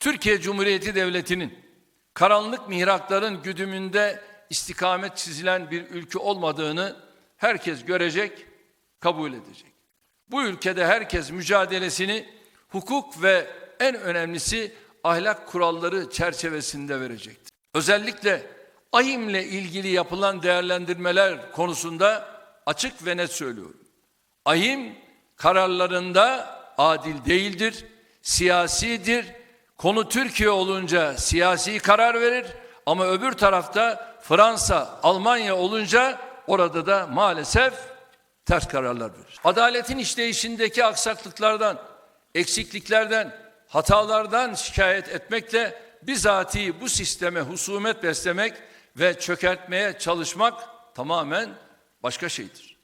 Türkiye Cumhuriyeti Devleti'nin karanlık mihrakların güdümünde istikamet çizilen bir ülke olmadığını herkes görecek, kabul edecek. Bu ülkede herkes mücadelesini hukuk ve en önemlisi ahlak kuralları çerçevesinde verecektir. Özellikle AİM'le ilgili yapılan değerlendirmeler konusunda açık ve net söylüyorum. AİM kararlarında adil değildir, siyasidir. Konu Türkiye olunca siyasi karar verir ama öbür tarafta Fransa, Almanya olunca orada da maalesef ters kararlar verir. Adaletin işleyişindeki aksaklıklardan, eksikliklerden, hatalardan şikayet etmekle bizatihi bu sisteme husumet beslemek ve çökertmeye çalışmak tamamen başka şeydir.